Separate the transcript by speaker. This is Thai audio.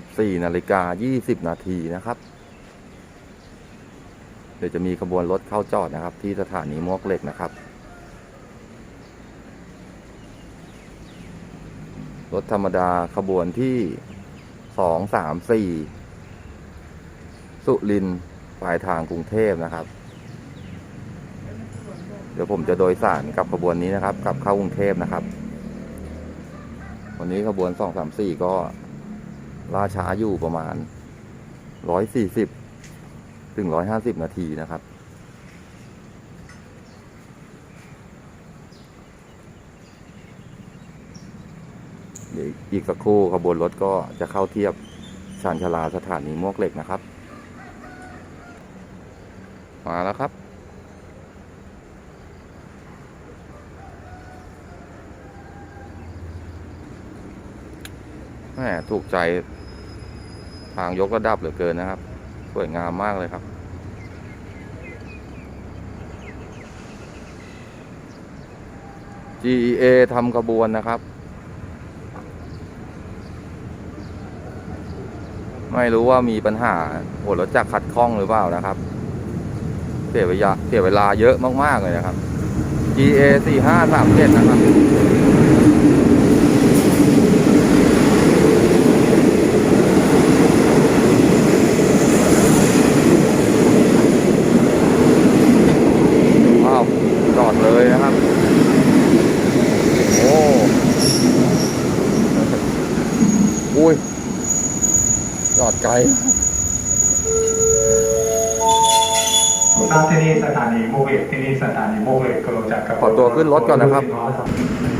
Speaker 1: 14นาฬิกา20 นาทีนะครับ เดี๋ยวจะมีขบวนรถเข้าจอดนะครับ ที่สถานีมวกเหล็กนะครับ รถธรรมดาขบวนที่สองสามสี่สุรินปลายทางกรุงเทพนะครับ เดี๋ยวผมจะโดยสารกับขบวนนี้นะครับ กลับเข้ากรุงเทพนะครับ วันนี้ขบวนสองสามสี่ก็ ล่าช้าอยู่ประมาณร้อยสี่สิบถึงร้อยห้าสิบนาทีนะครับ เดี๋ยวอีกสักครู่ขบวนรถก็จะเข้าเทียบชานชาลาสถานีมวกเหล็กนะครับ มาแล้วครับแหมถูกใจ ทางยกระดับเหลือเกินนะครับ สวยงามมากเลยครับ GEA ทำกระบวนนะครับ ไม่รู้ว่ามีปัญหาหัวรถจักรขัดข้องหรือเปล่านะครับ เสียเวลาเสียเวลาเยอะมาก ๆ เลยนะครับ GA สี่ห้าสามเจ็ดนะครับ ว้าว จอดเลยนะครับ โอ้ อุ้ยจอดไกล
Speaker 2: ทราบที่นี่สถานีโมเวกที่นี่สถานีโมเวกกรมจากกระ
Speaker 1: ขอตัวขึ้นรถก่อนนะครับ
Speaker 2: ข